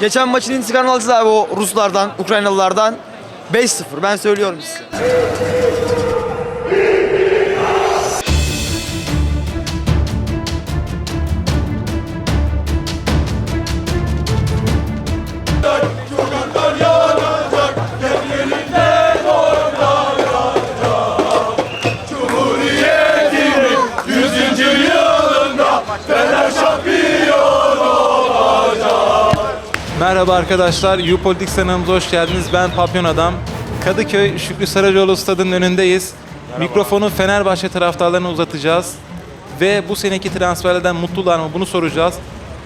Geçen maçın intikamını alacağız abi o Ruslardan, Ukraynalılardan. 5-0 ben söylüyorum size. Merhaba arkadaşlar, U-Politics kanalımıza hoş geldiniz. Ben Papyon Adam. Kadıköy Şükrü Saracoğlu stadının önündeyiz. Mikrofonu Fenerbahçe taraftarlarına uzatacağız. Ve bu seneki transferlerden mutlular mı bunu soracağız.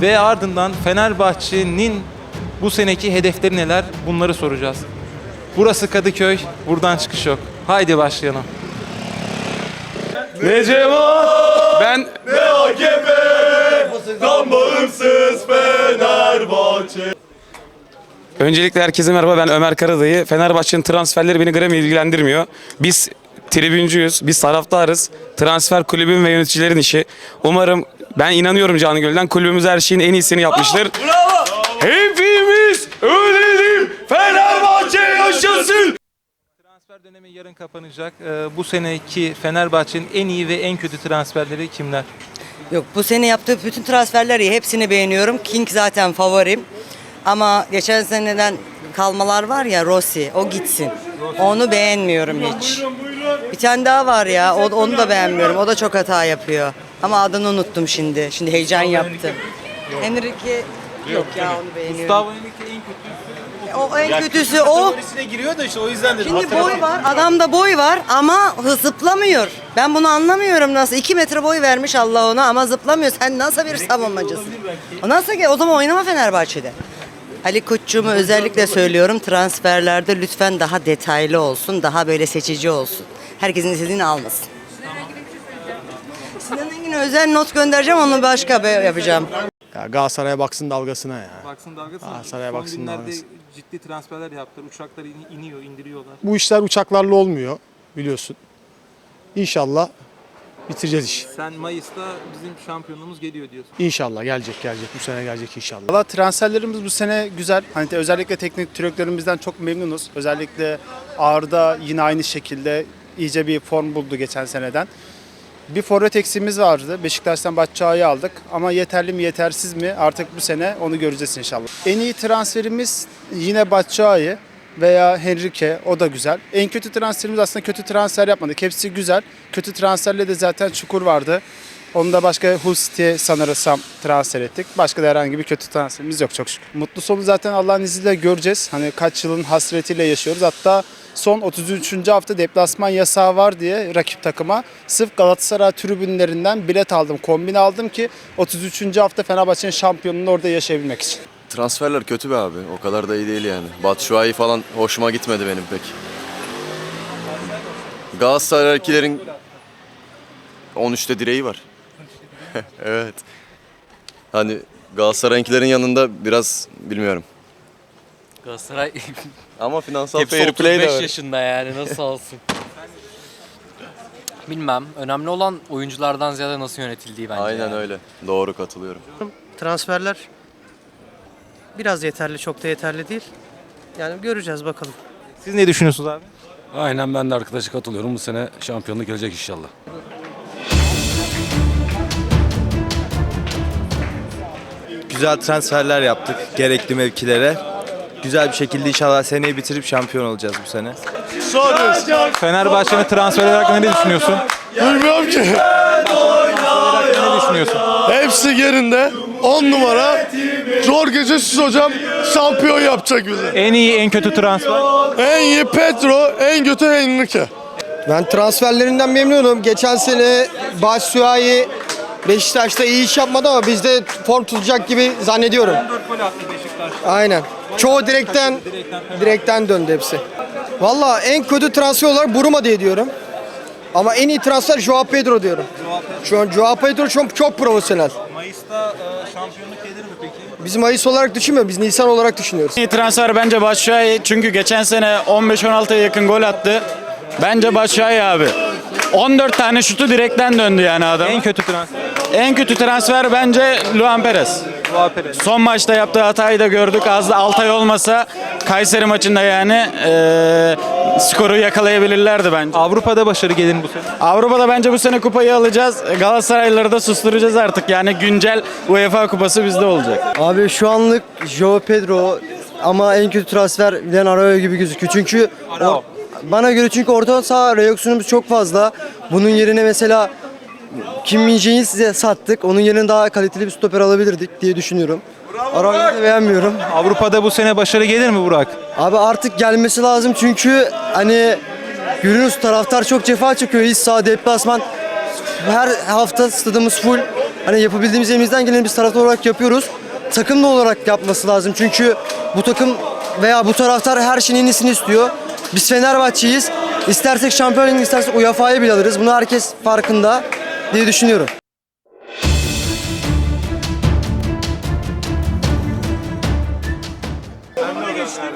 Ve ardından Fenerbahçe'nin bu seneki hedefleri neler bunları soracağız. Burası Kadıköy, buradan çıkış yok. Haydi başlayalım. Ben Öncelikle herkese merhaba ben Ömer Karadayı. Fenerbahçe'nin transferleri beni gram ilgilendirmiyor. Biz tribüncüyüz, biz taraftarız. Transfer kulübün ve yöneticilerin işi. Umarım ben inanıyorum canı gölden kulübümüz her şeyin en iyisini yapmıştır. Hepimiz ölelim Fenerbahçe yaşasın. Transfer dönemi yarın kapanacak. Ee, bu seneki Fenerbahçe'nin en iyi ve en kötü transferleri kimler? Yok bu sene yaptığı bütün transferleri iyi. Hepsini beğeniyorum. King zaten favorim. Ama geçen seneden kalmalar var ya Rossi o gitsin. Onu beğenmiyorum hiç. Bir tane daha var ya o, onu da beğenmiyorum. O da çok hata yapıyor. Ama adını unuttum şimdi. Şimdi heyecan yaptım. Enrique yok ya onu beğeniyorum. Gustavo Henrique en kötü. O en kötüsü o. giriyor da işte o yüzden Şimdi boy var, adamda boy var ama hı- zıplamıyor. Ben bunu anlamıyorum nasıl. 2 metre boy vermiş Allah ona ama zıplamıyor. Sen nasıl bir savunmacısın? O nasıl ki? O zaman oynama Fenerbahçe'de. Ali Koç'cuğumu özellikle söylüyorum transferlerde lütfen daha detaylı olsun, daha böyle seçici olsun. Herkesin istediğini almasın. Sinan Engin'e özel not göndereceğim onu başka be- yapacağım. Ya Galatasaray'a baksın dalgasına ya. Baksın dalgası. Aa, saraya Son baksın günlerde dalgası. ciddi transferler yaptılar. Uçaklar in- iniyor, indiriyorlar. Bu işler uçaklarla olmuyor biliyorsun. İnşallah bitireceğiz işi. Sen Mayıs'ta bizim şampiyonluğumuz geliyor diyorsun. İnşallah gelecek gelecek bu sene gelecek inşallah. Valla transferlerimiz bu sene güzel. Hani özellikle teknik direktörümüzden çok memnunuz. Özellikle Ağrı'da yine aynı şekilde iyice bir form buldu geçen seneden. Bir forvet eksiğimiz vardı. Beşiktaş'tan Batçay'ı aldık. Ama yeterli mi yetersiz mi artık bu sene onu göreceğiz inşallah. En iyi transferimiz yine Batçay'ı veya Henrique o da güzel. En kötü transferimiz aslında kötü transfer yapmadık. Hepsi güzel. Kötü transferle de zaten Çukur vardı. Onu da başka Hull City'ye sanırsam transfer ettik. Başka da herhangi bir kötü transferimiz yok çok şükür. Mutlu sonu zaten Allah'ın izniyle göreceğiz. Hani kaç yılın hasretiyle yaşıyoruz. Hatta son 33. hafta deplasman yasağı var diye rakip takıma sırf Galatasaray tribünlerinden bilet aldım, kombin aldım ki 33. hafta Fenerbahçe'nin şampiyonluğunu orada yaşayabilmek için. Transferler kötü be abi. O kadar da iyi değil yani. Batshuayi falan hoşuma gitmedi benim pek. Galatasaray'dakilerin 13'te direği var. evet. Hani Galatasaray'ınkilerin yanında biraz bilmiyorum. Galatasaray Ama finansal hepsi fair play de 35 var. yaşında yani nasıl olsun. Bilmem. Önemli olan oyunculardan ziyade nasıl yönetildiği bence. Aynen yani. öyle. Doğru katılıyorum. transferler biraz yeterli, çok da yeterli değil. Yani göreceğiz bakalım. Siz ne düşünüyorsunuz abi? Aynen ben de arkadaşa katılıyorum. Bu sene şampiyonluk gelecek inşallah. Güzel transferler yaptık gerekli mevkilere. Güzel bir şekilde inşallah seneyi bitirip şampiyon olacağız bu sene. Fenerbahçe'nin transferler hakkında ne düşünüyorsun? Bilmiyorum ki. Ne düşünüyorsun? Hepsi yerinde. 10 numara. Jorge Jesus hocam şampiyon yapacak bizi. En iyi, en kötü transfer? En iyi Petro, en kötü Henrique. Ben transferlerinden memnunum. Geçen sene Batshuayi Beşiktaş'ta iyi iş yapmadı ama bizde form tutacak gibi zannediyorum. 4 gol attı Beşiktaş. Aynen. Çoğu direkten direkten döndü hepsi. Valla en kötü transfer olarak Buruma diye diyorum. Ama en iyi transfer Joao Pedro diyorum. Şu an Joao Pedro çok çok profesyonel. Mayıs'ta e, şampiyonluk gelir mi peki? Biz Mayıs olarak düşünmüyoruz. Biz Nisan olarak düşünüyoruz. İyi transfer bence Batshuayi çünkü geçen sene 15-16'ya yakın gol attı. Bence Batshuayi abi. 14 tane şutu direkten döndü yani adam. En kötü transfer? En kötü transfer bence Luan Perez. Joao Pedro. Son maçta yaptığı hatayı da gördük. Az da Altay olmasa Kayseri maçında yani eee, skoru yakalayabilirlerdi bence. Avrupa'da başarı gelir mi bu sene? Avrupa'da bence bu sene kupayı alacağız. Galatasaraylıları da susturacağız artık. Yani güncel UEFA kupası bizde olacak. Abi şu anlık Joao Pedro ama en kötü transfer Len Arroyo gibi gözüküyor. Çünkü Arao. bana göre çünkü orta saha reaksiyonumuz çok fazla. Bunun yerine mesela Kim Min size sattık. Onun yerine daha kaliteli bir stoper alabilirdik diye düşünüyorum. Da beğenmiyorum. Avrupa'da bu sene başarı gelir mi Burak? Abi artık gelmesi lazım çünkü hani görüyoruz taraftar çok cefa çekiyor. İç saha deplasman her hafta stadımız full. Hani yapabildiğimiz elimizden geleni biz taraftar olarak yapıyoruz. Takımlı olarak yapması lazım çünkü bu takım veya bu taraftar her şeyin en iyisini istiyor. Biz Fenerbahçe'yiz. İstersek Şampiyonlar Ligi'ni istersek UEFA'yı bile alırız. Bunu herkes farkında diye düşünüyorum.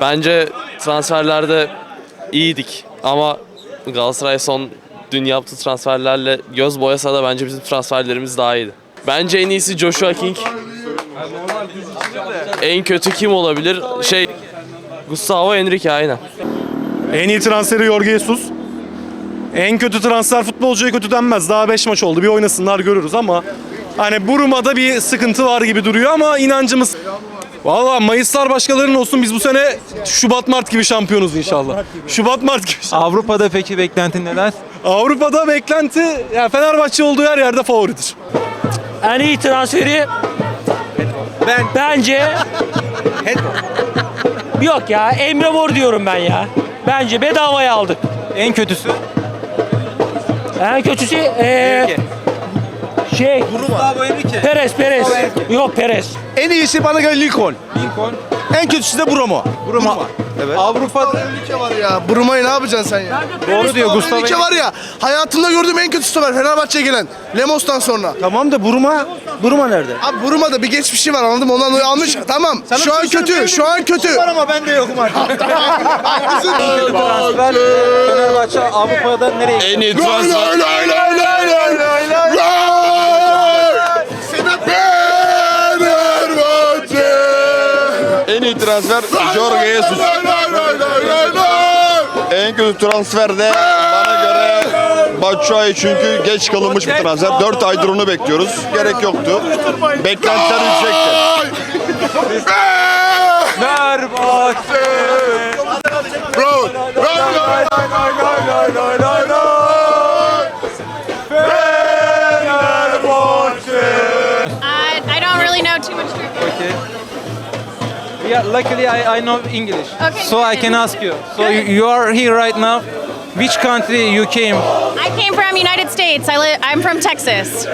Bence transferlerde iyiydik ama Galatasaray son dün yaptığı transferlerle göz boyasa da bence bizim transferlerimiz daha iyiydi. Bence en iyisi Joshua King. En kötü kim olabilir? Şey Gustavo Henrique aynen. En iyi transferi Jorge Jesus. En kötü transfer futbolcuya kötü denmez. Daha 5 maç oldu. Bir oynasınlar görürüz ama hani Buruma'da bir sıkıntı var gibi duruyor ama inancımız Valla Mayıslar başkalarının olsun biz bu sene Şubat Mart gibi şampiyonuz inşallah. Şubat Mart gibi. Avrupa'da peki beklentin neler? Avrupa'da beklenti ya Fenerbahçe olduğu her yerde favoridir. En iyi transferi ben bence Yok ya Emre Mor diyorum ben ya. Bence bedavaya aldık. En kötüsü? En kötüsü eee şey Gustavo Henrique. Perez Perez. Yok Perez. En iyisi bana göre Lincoln. Lincoln. En kötüsü de Bromo. Bruma. Avrupa'da var ya. Bruma'yı ne yapacaksın sen ya? doğru diyor Gustavo Henrique. var ya. Hayatımda gördüğüm en kötü stoper Fenerbahçe'ye gelen. Lemos'tan sonra. Tamam da Buruma, Buruma nerede? Abi Buruma'da bir geçmişi var anladın mı? Ondan dolayı almış. Tamam. şu an kötü. Şu an kötü. Var ama ben de yokum artık. Transfer Fenerbahçe Avrupa'da nereye? En iyi transfer. En iyi transfer Jorge Jesus. En kötü transfer de bana göre Batshuayi çünkü geç kalınmış bir transfer. 4 aydır onu bekliyoruz. Gerek yoktu. Beklentiler yüksekti. Fenerbahçe. I, Yeah, luckily I, I know English. Okay, so I good. can ask you. So Good. you, you are here right now. Which country you came I came from United States. I li- I'm from Texas.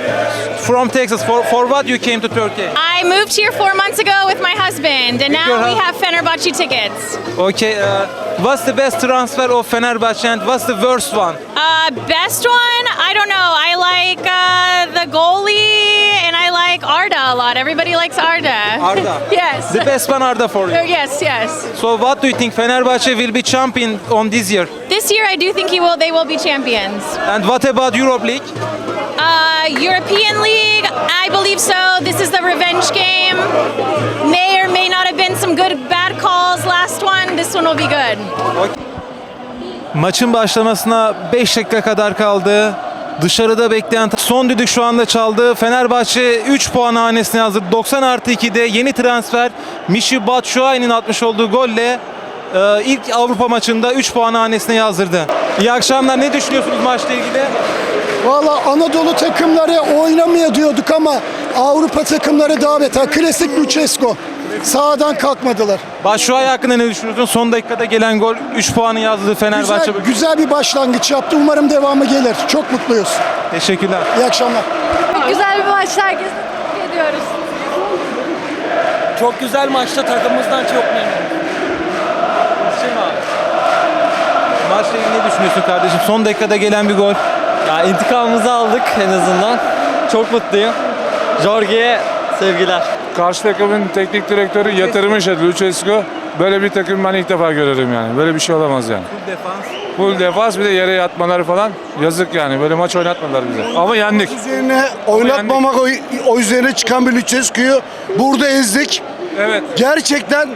from Texas? For, for what you came to Turkey? I moved here four months ago with my husband, and your now we hus- have Fenerbahce tickets. Okay, uh, what's the best transfer of Fenerbahce and what's the worst one? Uh, best one? I don't know. I like uh, the goalie, and I like Arda a lot. Everybody likes Arda. Arda. yes. The best one Arda for Oh, you. yes, yes. So what do you think Fenerbahce will be champion on this year? This year, I do think he will. They will be champions. And what about Europe League? Uh, European League, I believe so. This is the revenge game. May or may not have been some good, bad calls last one. This one will be good. Maçın başlamasına 5 dakika kadar kaldı. Dışarıda bekleyen son düdük şu anda çaldı. Fenerbahçe 3 puan hanesine hazır. 90 artı 2'de yeni transfer Mişi Batshuayi'nin atmış olduğu golle e, ilk Avrupa maçında 3 puan hanesine yazdırdı. İyi akşamlar. Ne düşünüyorsunuz maçla ilgili? Valla Anadolu takımları oynamaya diyorduk ama Avrupa takımları daha beter. Klasik Lucescu. Sağdan kalkmadılar. Batshuayi hakkında ne düşünüyorsun? Son dakikada gelen gol 3 puanı yazdı Fenerbahçe. Güzel, güzel bir başlangıç yaptı. Umarım devamı gelir. Çok mutluyuz. Teşekkürler. İyi akşamlar. Güzel bir maç. Herkese ediyoruz. Çok güzel maçta takımımızdan çok memnunum. Maçla ilgili ne düşünüyorsun kardeşim? Son dakikada gelen bir gol. Ya intikamımızı aldık en azından. Çok mutluyum. Jorge'ye sevgiler. Karşı takımın teknik direktörü yatırım işledi Lucescu. Böyle bir takım ben ilk defa görüyorum yani. Böyle bir şey olamaz yani. Defans. Full defans bir de yere yatmaları falan. Yazık yani. Böyle maç oynatmadılar bize. Ama yendik. Üzerine oynatmamak o, o üzerine çıkan bir Lucescu'yu burada ezdik. Evet. Gerçekten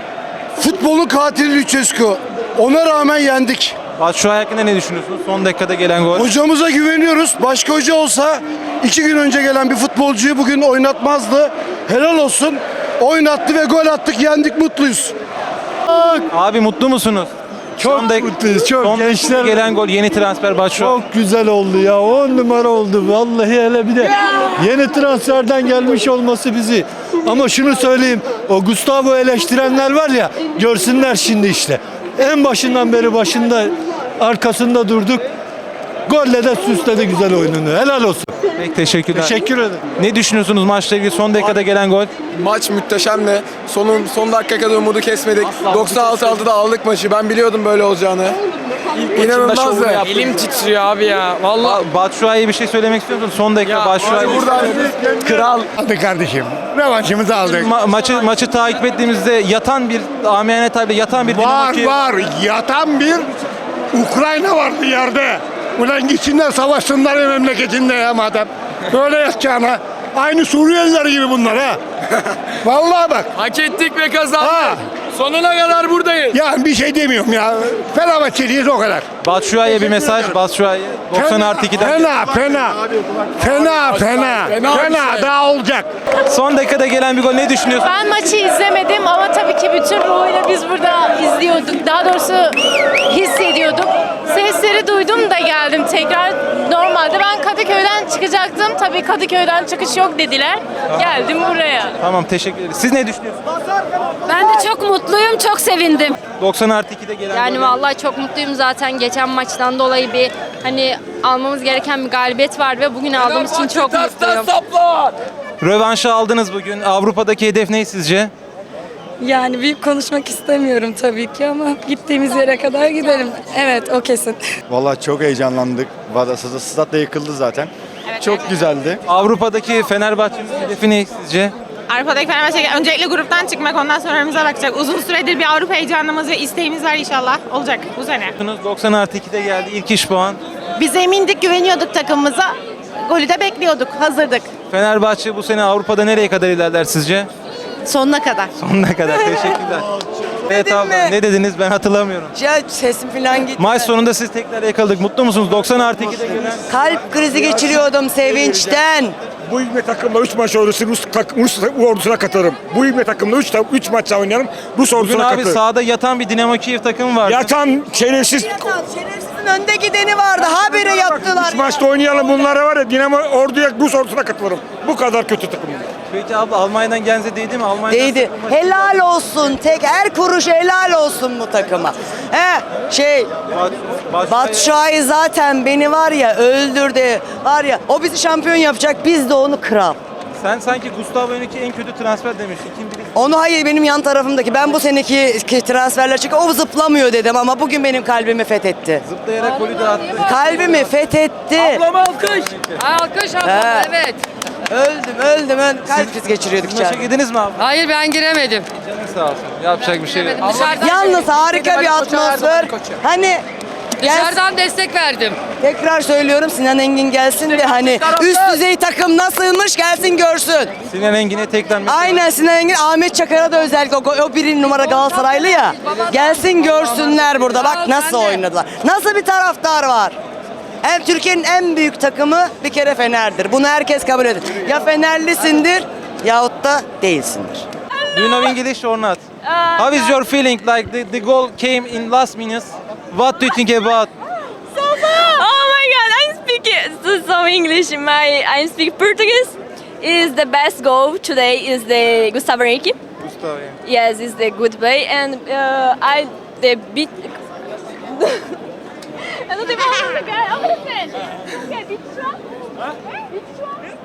futbolun katili Lucescu. Ona rağmen yendik. Batshuayi hakkında ne düşünüyorsunuz? Son dakikada gelen gol. Hocamıza güveniyoruz. Başka hoca olsa iki gün önce gelen bir futbolcuyu bugün oynatmazdı. Helal olsun. Oynattı ve gol attık, yendik, mutluyuz. Abi mutlu musunuz? Çok Son dak- mutluyuz, çok. Son Gençler- gelen gol yeni transfer Batshuayi. Çok güzel oldu ya. 10 numara oldu. Vallahi hele bir de yeni transferden gelmiş olması bizi. Ama şunu söyleyeyim. O Gustavo eleştirenler var ya görsünler şimdi işte. En başından beri başında arkasında durduk. Golle de süsledi güzel oyununu. Helal olsun. Peki teşekkürler. Teşekkür ederim. Ne düşünüyorsunuz maçla ilgili son dakikada gelen gol? Maç muhteşemdi. Sonun son dakika kadar umudu kesmedik. 96-6'da aldık maçı. Ben biliyordum böyle olacağını. İnanılmazdı. Elim titriyor abi ya. Vallahi Ba- Batshuayi'ye bir şey söylemek istiyor musun? Son dakika Batshuayi. Buradan kral. Hadi kardeşim. Revanşımızı aldık. Ma- maçı maçı takip ettiğimizde yatan bir amiyane tabirle yatan bir Dinamo Kiev- var. Yatan bir Ukrayna vardı yerde. Ulan gitsinler savaşsınlar memleketinde ya madem. Böyle yatacağına. Aynı Suriyeliler gibi bunlar ha. Vallahi bak. hak ettik ve kazandık. Ha. Sonuna kadar buradayız. Ya bir şey demiyorum ya. Fenerbahçeliyiz o kadar. Batshuayi'ye bir mesaj. Batshuayi 90 artı 2'den. Fena, fena. Fena, fena. Fena daha olacak. Son dakikada gelen bir gol ne düşünüyorsun? Ben maçı izlemedim ama tabii ki bütün ruhuyla biz burada izliyorduk. Daha doğrusu hissediyorduk. Sesleri duydum da geldim tekrar. Normalde ben Kadıköy'den çıkacaktım. Tabii Kadıköy'den çıkış yok dediler. Geldim buraya. Tamam teşekkür ederiz. Siz ne düşünüyorsunuz? Ben de çok mutluyum, çok sevindim. 90 artı 2'de gelen Yani gol. vallahi çok mutluyum zaten. Geçen maçtan dolayı bir hani almamız gereken bir galibiyet var ve bugün aldığımız için çok mutluyum. Rövanşı aldınız bugün. Avrupa'daki hedef ne sizce? Yani büyük konuşmak istemiyorum tabii ki ama gittiğimiz yere kadar gidelim. Evet o kesin. Vallahi çok heyecanlandık. Vadasızda stat da yıkıldı zaten. Çok güzeldi. Avrupa'daki Fenerbahçe'nin hedefi ne sizce? Avrupa'daki Fenerbahçe öncelikle gruptan çıkmak ondan sonra önümüze bakacak. Uzun süredir bir Avrupa heyecanımız ve isteğimiz var inşallah. Olacak bu sene. 90 artı 2'de geldi. İlk iş puan. Biz emindik, güveniyorduk takımımıza. Golü de bekliyorduk, hazırdık. Fenerbahçe bu sene Avrupa'da nereye kadar ilerler sizce? Sonuna kadar. Sonuna kadar. Teşekkürler. Evet abla ne dediniz ben hatırlamıyorum. Ya sesim falan gitti. Maç sonunda siz tekrar yakaladık. Mutlu musunuz? 90 artı 2'de gelen. Kalp krizi geçiriyordum sevinçten. Bu ilme takımla 3 maç ordusu Rus, Rus ordusuna katılırım. Bu ilme takımla 3 3 maç oynarım. Rus Bugün ordusuna abi katılırım. sahada yatan bir Dinamo Kiev takımı vardı. Yatan şerefsiz Şerefsizin önde gideni vardı. Habire yaptılar. 3 maçta oynayalım bunlara var ya Dinamo orduya Rus ordusuna katılırım. Bu kadar kötü takım. Peki abla Almanya'dan Genz'e değdi mi? Almanya'dan Değdi. sakın Helal olsun. Tek her kuruş helal olsun bu takıma. He şey Bat- Batshuayi zaten beni var ya öldürdü. Var ya o bizi şampiyon yapacak biz de onu kral. Sen sanki Gustavo Henrique en kötü transfer demiştin. Kim bilir? Onu hayır benim yan tarafımdaki ben bu seneki ki transferler çünkü o zıplamıyor dedim ama bugün benim kalbimi fethetti. Zıplayarak golü de attı. Kalbimi fethetti. alkış. Alkış He. evet. Öldüm öldüm öldüm. Kalp krizi geçiriyorduk Maça içeride. girdiniz mi abi? Hayır ben giremedim. Canın sağ olsun. Yapacak bir şey yok. Yalnız harika bir atmosfer. Hani Dışarıdan destek verdim. tekrar söylüyorum Sinan Engin gelsin de hani üst düzey takım nasılmış gelsin görsün. Sinan Engin'e tekrar mesela- Aynen Sinan Engin, Ahmet Çakar'a da özellikle o, o bir numara Galatasaraylı ya. Gelsin görsünler burada bak nasıl oynadılar. Nasıl bir taraftar var. Hem Türkiye'nin en büyük takımı bir kere Fener'dir. Bunu herkes kabul eder. Ya Fenerlisindir yahut da değilsindir. Do you know English or not? How is your feeling like the, the goal came in last minutes? What do you think about? Oh my god, I speak so, so English. My I speak Portuguese. Is the best goal today is the Gustavo Henrique. Gustavo. Yes, is the good play and uh, I the beat. Eu não tenho palavras, cara. Olha. Quer beat shot? Beat shot?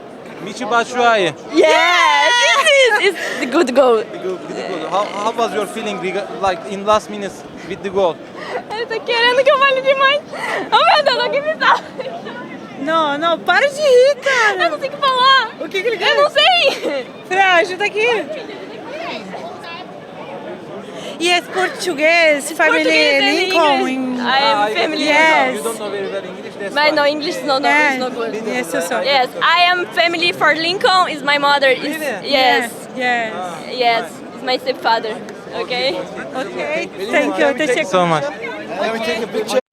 Michi Batshuayi. Yes, this is is the good goal. The with the goal. How, how was your feeling rega- like in last minutes Bitti gol. Eu tô querendo que eu fale demais. Oh meu Deus, alguém me dá. Não, não, para de rir, cara. Eu não sei o que falar. O que, que ele quer? Eu não sei. Fran, ajuda aqui. E esse é português, família Lincoln. English. I am Ah, you- family. Yes. You don't know very well English, that's no English, no no, it's no good. Yes, yes, yes. Yes, I am family for Lincoln. Is my mother. Is Really? yes, yes. yes, is my stepfather. Okay. Okay. Thank you. Teşekkür so much. Let me take a picture.